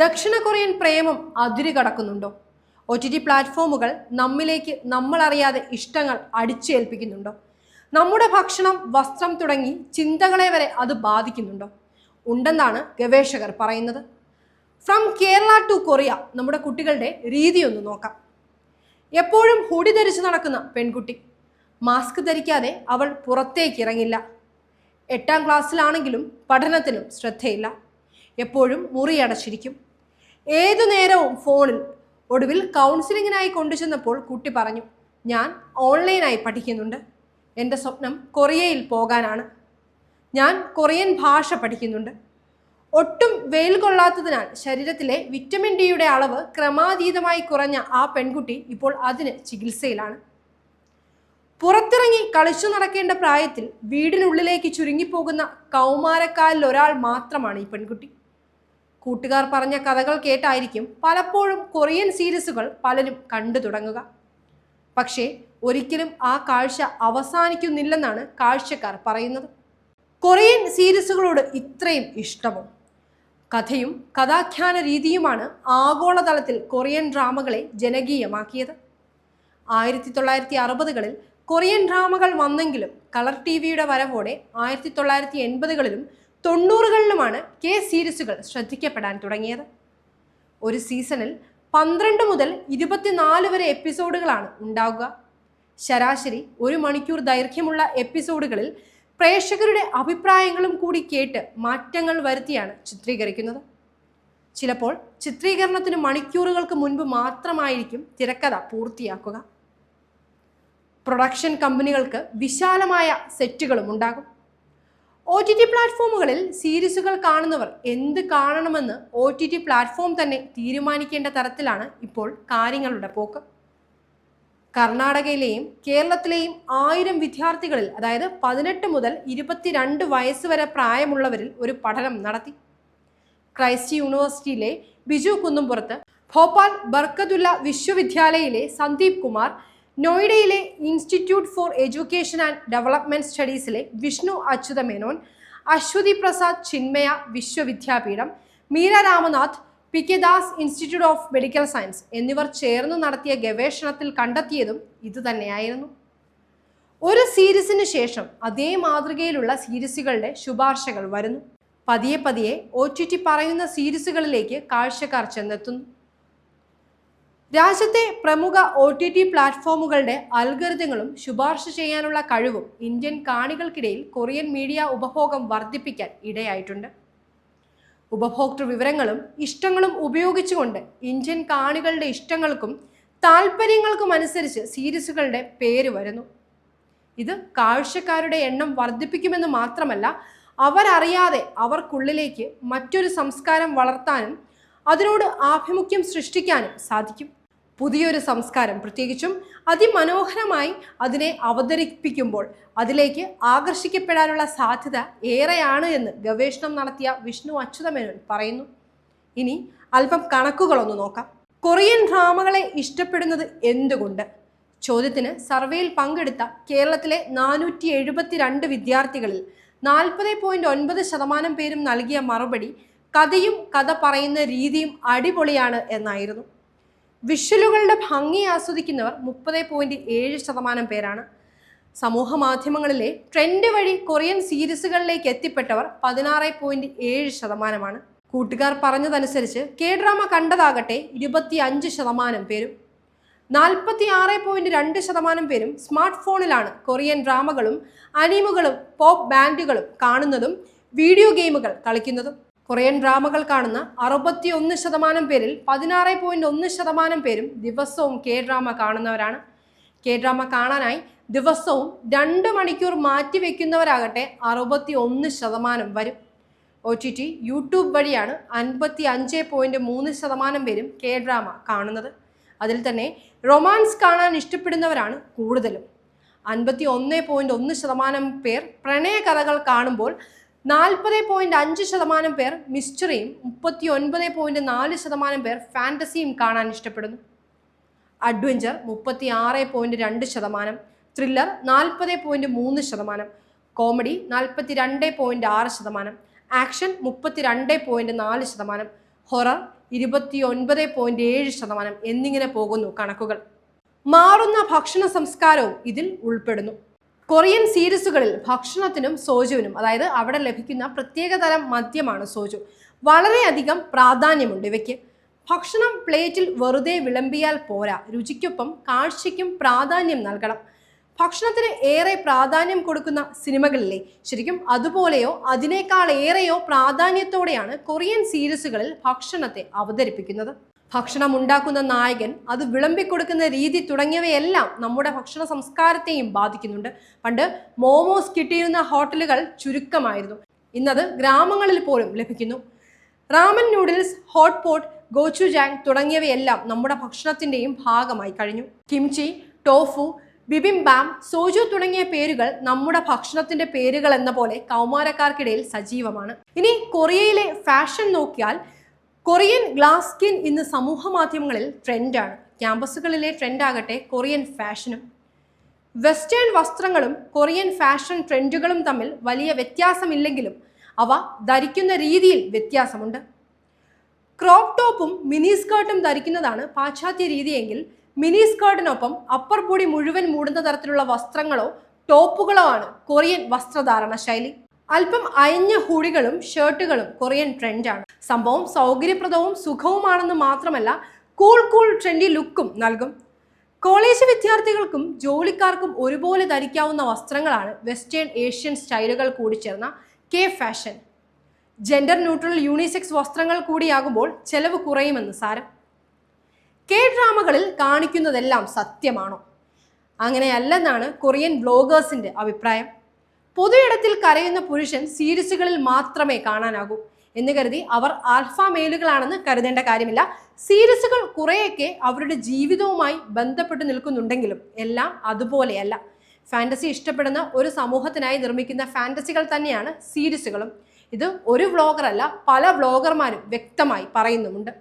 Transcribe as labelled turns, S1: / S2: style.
S1: ദക്ഷിണ കൊറിയൻ പ്രേമം അതിര് കടക്കുന്നുണ്ടോ O T T പ്ലാറ്റ്ഫോമുകൾ നമ്മിലേക്ക് നമ്മളറിയാതെ ഇഷ്ടങ്ങൾ അടിച്ചേൽപ്പിക്കുന്നുണ്ടോ? നമ്മുടെ ഭക്ഷണം വസ്ത്രം തുടങ്ങി ചിന്തകളെ വരെ അത് ബാധിക്കുന്നുണ്ടോ? ഉണ്ടെന്നാണ് ഗവേഷകർ പറയുന്നത്. ഫ്രം കേരള ടു കൊറിയ നമ്മുടെ കുട്ടികളുടെ രീതി ഒന്ന് നോക്കാം. എപ്പോഴും ഹുടി ധരിച്ച് നടക്കുന്ന പെൺകുട്ടി. മാസ്ക് ധരിക്കാതെ അവൾ പുറത്തേക്ക് ഇറങ്ങില്ല. എട്ടാം ക്ലാസ്സിലാണെങ്കിലും പഠനത്തിലും ശ്രദ്ധയില്ല. എപ്പോഴും മുറിയടച്ചിരിക്കും ഏതു നേരവും ഫോണിൽ ഒടുവിൽ കൗൺസിലിങ്ങിനായി കൊണ്ടുചെന്നപ്പോൾ കുട്ടി പറഞ്ഞു ഞാൻ ഓൺലൈനായി പഠിക്കുന്നുണ്ട്. എന്റെ സ്വപ്നം കൊറിയയിൽ പോകാനാണ്. ഞാൻ കൊറിയൻ ഭാഷ പഠിക്കുന്നുണ്ട്. ഒട്ടും വെയിൽ കൊള്ളാത്തതിനാൽ ശരീരത്തിലെ വിറ്റമിൻ ഡിയുടെ അളവ് ക്രമാതീതമായി കുറഞ്ഞ ആ പെൺകുട്ടി ഇപ്പോൾ അതിന് ചികിത്സയിലാണ്. പുറത്തിറങ്ങി കളിച്ചു നടക്കേണ്ട പ്രായത്തിൽ വീടിനുള്ളിലേക്ക് ചുരുങ്ങിപ്പോകുന്ന കൗമാരക്കാരിൽ ഒരാൾ മാത്രമാണ് ഈ പെൺകുട്ടി. കൂട്ടുകാർ പറഞ്ഞ കഥകൾ കേട്ടായിരിക്കും പലപ്പോഴും കൊറിയൻ സീരീസുകൾ പലരും കണ്ടു തുടങ്ങുക. പക്ഷേ ഒരിക്കലും ആ കാഴ്ച അവസാനിക്കുന്നില്ലെന്നാണ് കാഴ്ചക്കാർ പറയുന്നത്. കൊറിയൻ സീരീസുകളോട് ഇത്രയും ഇഷ്ടമോ കഥയും കഥാഖ്യാന രീതിയുമാണ് ആഗോളതലത്തിൽ കൊറിയൻ ഡ്രാമകളെ ജനകീയമാക്കിയത്. ആയിരത്തി തൊള്ളായിരത്തി അറുപതുകളിൽ കൊറിയൻ ഡ്രാമകൾ വന്നെങ്കിലും കളർ ടി വിയുടെ വരവോടെ ആയിരത്തി തൊള്ളായിരത്തി എൺപതുകളിലും തൊണ്ണൂറുകളിലുമാണ് കെ സീരീസുകൾ ശ്രദ്ധിക്കപ്പെടാൻ തുടങ്ങിയത്. ഒരു സീസണിൽ പന്ത്രണ്ട് മുതൽ ഇരുപത്തിനാല് വരെ എപ്പിസോഡുകളാണ് ഉണ്ടാവുക. ശരാശരി ഒരു മണിക്കൂർ ദൈർഘ്യമുള്ള എപ്പിസോഡുകളിൽ പ്രേക്ഷകരുടെ അഭിപ്രായങ്ങളും കൂടി കേട്ട് മാറ്റങ്ങൾ വരുത്തിയാണ് ചിത്രീകരിക്കുന്നത്. ചിലപ്പോൾ ചിത്രീകരണത്തിന് മണിക്കൂറുകൾക്ക് മുൻപ് മാത്രമായിരിക്കും തിരക്കഥ പൂർത്തിയാക്കുക. പ്രൊഡക്ഷൻ കമ്പനികൾക്ക് വിശാലമായ സെറ്റുകളും ഉണ്ടാകും. ഒ ടി ടി പ്ലാറ്റ്ഫോമുകളിൽ സീരീസുകൾ കാണുന്നവർ എന്ത് കാണണമെന്ന് ഒ ടി ടി പ്ലാറ്റ്ഫോം തന്നെ തീരുമാനിക്കേണ്ട തരത്തിലാണ് ഇപ്പോൾ കാര്യങ്ങളുടെ പോക്ക്. കർണാടകയിലെയും കേരളത്തിലെയും ആയിരം വിദ്യാർത്ഥികളിൽ അതായത് പതിനെട്ട് മുതൽ ഇരുപത്തിരണ്ട് വയസ്സ് വരെ പ്രായമുള്ളവരിൽ ഒരു പഠനം നടത്തി. ക്രൈസ്റ്റ് യൂണിവേഴ്സിറ്റിയിലെ ബിജു കുന്നുംപുറത്ത് ഭോപ്പാൽ ബർക്കതുല്ല വിശ്വവിദ്യാലയയിലെ Sandeep Kumar നോയിഡയിലെ institute for education and development സ്റ്റഡീസിലെ Vishnu Achyutha Menon Aswathy Prasad Chinmaya Vishwavidyapeetham Meera Ramanath P K Das institute of medical science എന്നിവർ ചേർന്ന് നടത്തിയ ഗവേഷണത്തിൽ കണ്ടെത്തിയതും ഇതുതന്നെയായിരുന്നു. ഒരു സീരീസിന് ശേഷം അതേ മാതൃകയിലുള്ള സീരീസുകളുടെ ശുപാർശകൾ വരുന്നു. പതിയെ പതിയെ ഒ ടി ടി പറയുന്ന സീരീസുകളിലേക്ക് കാഴ്ചക്കാർ ചെന്നെത്തുന്നു. രാജ്യത്തെ പ്രമുഖ ഒ ടി ടി പ്ലാറ്റ്ഫോമുകളുടെ അൽഗരിതങ്ങളും ശുപാർശ ചെയ്യാനുള്ള കഴിവും ഇന്ത്യൻ കാണികൾക്കിടയിൽ കൊറിയൻ മീഡിയ ഉപഭോഗം വർദ്ധിപ്പിക്കാൻ ഇടയായിട്ടുണ്ട്. ഉപഭോക്തൃ വിവരങ്ങളും ഇഷ്ടങ്ങളും ഉപയോഗിച്ചുകൊണ്ട് ഇന്ത്യൻ കാണികളുടെ ഇഷ്ടങ്ങൾക്കും താല്പര്യങ്ങൾക്കും അനുസരിച്ച് സീരീസുകളുടെ പേര് വരുന്നു. ഇത് കാഴ്ചക്കാരുടെ എണ്ണം വർദ്ധിപ്പിക്കുമെന്ന് മാത്രമല്ല അവരറിയാതെ അവർക്കുള്ളിലേക്ക് മറ്റൊരു സംസ്കാരം വളർത്താനും അതിനോട് ആഭിമുഖ്യം സൃഷ്ടിക്കാനും സാധിക്കും. പുതിയൊരു സംസ്കാരം. പ്രത്യേകിച്ചും അതിമനോഹരമായി അതിനെ അവതരിപ്പിക്കുമ്പോൾ അതിലേക്ക് ആകർഷിക്കപ്പെടാനുള്ള സാധ്യത ഏറെയാണ് എന്ന് ഗവേഷണം നടത്തിയ വിഷ്ണു അച്യുതമേനോൻ പറയുന്നു. ഇനി അല്പം കണക്കുകളൊന്ന് നോക്കാം. കൊറിയൻ ഡ്രാമകളെ ഇഷ്ടപ്പെടുന്നത് എന്തുകൊണ്ട്? ചോദ്യത്തിന് സർവേയിൽ പങ്കെടുത്ത കേരളത്തിലെ നാനൂറ്റി എഴുപത്തിരണ്ട് വിദ്യാർത്ഥികളിൽ നാൽപ്പത് പോയിന്റ് ഒൻപത് ശതമാനം പേരും നൽകിയ മറുപടി കഥയും കഥ പറയുന്ന രീതിയും അടിപൊളിയാണ് എന്നായിരുന്നു. വിഷ്വലുകളുടെ ഭംഗി ആസ്വദിക്കുന്നവർ മുപ്പത് പോയിന്റ് ഏഴ് ശതമാനം പേരാണ്. സമൂഹ മാധ്യമങ്ങളിലെ ട്രെൻഡ് വഴി കൊറിയൻ സീരീസുകളിലേക്ക് എത്തിപ്പെട്ടവർ പതിനാറ് പോയിന്റ് ഏഴ് ശതമാനമാണ്. കൂട്ടുകാർ പറഞ്ഞതനുസരിച്ച് കെ ഡ്രാമ കണ്ടതാകട്ടെ ഇരുപത്തി അഞ്ച് ശതമാനം പേരും. നാൽപ്പത്തി ആറ് പോയിന്റ് രണ്ട് ശതമാനം പേരും സ്മാർട്ട് ഫോണിലാണ് കൊറിയൻ ഡ്രാമകളും അനിമുകളും പോപ്പ് ബാൻഡുകളും കാണുന്നതും വീഡിയോ ഗെയിമുകൾ കളിക്കുന്നതും. കൊറിയൻ ഡ്രാമകൾ കാണുന്ന അറുപത്തി ഒന്ന് ശതമാനം പേരിൽ പതിനാറ് പോയിന്റ് ഒന്ന് ശതമാനം പേരും ദിവസവും കെ ഡ്രാമ കാണുന്നവരാണ്. കെ ഡ്രാമ കാണാനായി ദിവസവും രണ്ട് മണിക്കൂർ മാറ്റി വെക്കുന്നവരാകട്ടെ അറുപത്തി ഒന്ന് ശതമാനം വരും. ഒ ടി ടി യൂട്യൂബ് വഴിയാണ് അൻപത്തി അഞ്ച് പോയിന്റ് മൂന്ന് ശതമാനം പേരും കെ ഡ്രാമ കാണുന്നത്. അതിൽ തന്നെ റൊമാൻസ് കാണാൻ ഇഷ്ടപ്പെടുന്നവരാണ് കൂടുതലും. അൻപത്തി ഒന്ന് പോയിന്റ് ഒന്ന് ശതമാനം പേർ പ്രണയ കഥകൾ കാണുമ്പോൾ നാൽപ്പത് പോയിന്റ് അഞ്ച് ശതമാനം പേർ മിസ്റ്ററിയും മുപ്പത്തി ഒൻപത് പോയിന്റ് നാല് ശതമാനം പേർ ഫാന്റസിയും കാണാൻ ഇഷ്ടപ്പെടുന്നു. അഡ്വഞ്ചർ മുപ്പത്തി ആറ് പോയിന്റ് രണ്ട് ശതമാനം ത്രില്ലർ നാൽപ്പത് പോയിന്റ് മൂന്ന് ശതമാനം കോമഡി നാൽപ്പത്തി രണ്ട് പോയിന്റ് ആറ് ശതമാനം ആക്ഷൻ മുപ്പത്തി രണ്ട് പോയിന്റ് നാല് ശതമാനം ഹൊറർ ഇരുപത്തി ഒൻപത് പോയിന്റ് ഏഴ് ശതമാനം എന്നിങ്ങനെ പോകുന്നു കണക്കുകൾ. മാറുന്ന ഭക്ഷണ സംസ്കാരവും ഇതിൽ ഉൾപ്പെടുന്നു. കൊറിയൻ സീരീസുകളിൽ ഭക്ഷണത്തിനും സോജുവിനും അതായത് അവിടെ ലഭിക്കുന്ന പ്രത്യേകതരം മദ്യമാണ് സോജു. വളരെയധികം പ്രാധാന്യമുണ്ട് ഇവയ്ക്ക്. ഭക്ഷണം പ്ലേറ്റിൽ വെറുതെ വിളമ്പിയാൽ പോരാ. രുചിക്കൊപ്പം കാഴ്ചയ്ക്കും പ്രാധാന്യം നൽകണം. ഭക്ഷണത്തിന് ഏറെ പ്രാധാന്യം കൊടുക്കുന്ന സിനിമകളിലെ ശരിക്കും അതുപോലെയോ അതിനേക്കാൾ ഏറെയോ പ്രാധാന്യത്തോടെയാണ് കൊറിയൻ സീരീസുകളിൽ ഭക്ഷണത്തെ അവതരിപ്പിക്കുന്നത്. ഭക്ഷണം ഉണ്ടാക്കുന്ന നായകൻ അത് വിളമ്പിക്കൊടുക്കുന്ന രീതി തുടങ്ങിയവയെല്ലാം നമ്മുടെ ഭക്ഷണ സംസ്കാരത്തെയും ബാധിക്കുന്നുണ്ട്. പണ്ട് മോമോസ് കിട്ടിയിരുന്ന ഹോട്ടലുകൾ ചുരുക്കമായിരുന്നു. ഇന്നത് ഗ്രാമങ്ങളിൽ പോലും ലഭിക്കുന്നു. Ramen noodles hot pot gochujang തുടങ്ങിയവയെല്ലാം നമ്മുടെ ഭക്ഷണത്തിന്റെയും ഭാഗമായി കഴിഞ്ഞു. കിംചി ടോഫു ബിബിംബാം സോജു തുടങ്ങിയ പേരുകൾ നമ്മുടെ ഭക്ഷണത്തിന്റെ പേരുകൾ എന്ന പോലെ കൗമാരക്കാർക്കിടയിൽ സജീവമാണ്. ഇനി കൊറിയയിലെ ഫാഷൻ നോക്കിയാൽ കൊറിയൻ ഗ്ലാസ് സ്കിൻ ഇന്ന് സമൂഹ മാധ്യമങ്ങളിൽ ട്രെൻഡാണ്. ക്യാമ്പസുകളിലെ ട്രെൻഡാകട്ടെ കൊറിയൻ ഫാഷനും. വെസ്റ്റേൺ വസ്ത്രങ്ങളും കൊറിയൻ ഫാഷൻ ട്രെൻഡുകളും തമ്മിൽ വലിയ വ്യത്യാസമില്ലെങ്കിലും അവ ധരിക്കുന്ന രീതിയിൽ വ്യത്യാസമുണ്ട്. ക്രോപ്പ് ടോപ്പും മിനി സ്കേർട്ടും ധരിക്കുന്നതാണ് പാശ്ചാത്യ രീതിയെങ്കിൽ മിനി സ്കേർട്ടിനൊപ്പം അപ്പർ ബോഡി മുഴുവൻ മൂടുന്ന തരത്തിലുള്ള വസ്ത്രങ്ങളോ ടോപ്പുകളോ ആണ് കൊറിയൻ വസ്ത്രധാരണ ശൈലി. അല്പം അയഞ്ഞ ഹൂഡികളും ഷർട്ടുകളും കൊറിയൻ ട്രെൻഡാണ് സംഭവം സൗകര്യപ്രദവും സുഖവുമാണെന്ന് മാത്രമല്ല കൂൾ കൂൾ ട്രെൻഡി ലുക്കും നൽകും. കോളേജ് വിദ്യാർത്ഥികൾക്കും ജോലിക്കാർക്കും ഒരുപോലെ ധരിക്കാവുന്ന വസ്ത്രങ്ങളാണ് വെസ്റ്റേൺ ഏഷ്യൻ സ്റ്റൈലുകൾ കൂടിച്ചേർന്ന K fashion gender neutral unisex വസ്ത്രങ്ങൾ കൂടിയാകുമ്പോൾ ചെലവ് കുറയുമെന്ന് സാരം. കെ ഡ്രാമകളിൽ കാണിക്കുന്നതെല്ലാം സത്യമാണോ? അങ്ങനെയല്ലെന്നാണ് കൊറിയൻ ബ്ലോഗേഴ്സിന്റെ അഭിപ്രായം. പൊതുയിടത്തിൽ കരയുന്ന പുരുഷൻ സീരീസുകളിൽ മാത്രമേ കാണാനാകൂ എന്ന് കരുതി അവർ ആൽഫ മെയിലുകളാണെന്ന് കരുതേണ്ട കാര്യമില്ല. സീരീസുകൾ കുറേയൊക്കെ അവരുടെ ജീവിതവുമായി ബന്ധപ്പെട്ട് നിൽക്കുന്നുണ്ടെങ്കിലും എല്ലാം അതുപോലെയല്ല. ഫാന്റസി ഇഷ്ടപ്പെടുന്ന ഒരു സമൂഹത്തിനായി നിർമ്മിക്കുന്ന ഫാന്റസികൾ തന്നെയാണ് സീരീസുകളും. ഇത് ഒരു വ്ളോഗറല്ല പല വ്ളോഗർമാരും വ്യക്തമായി പറയുന്നുമുണ്ട്.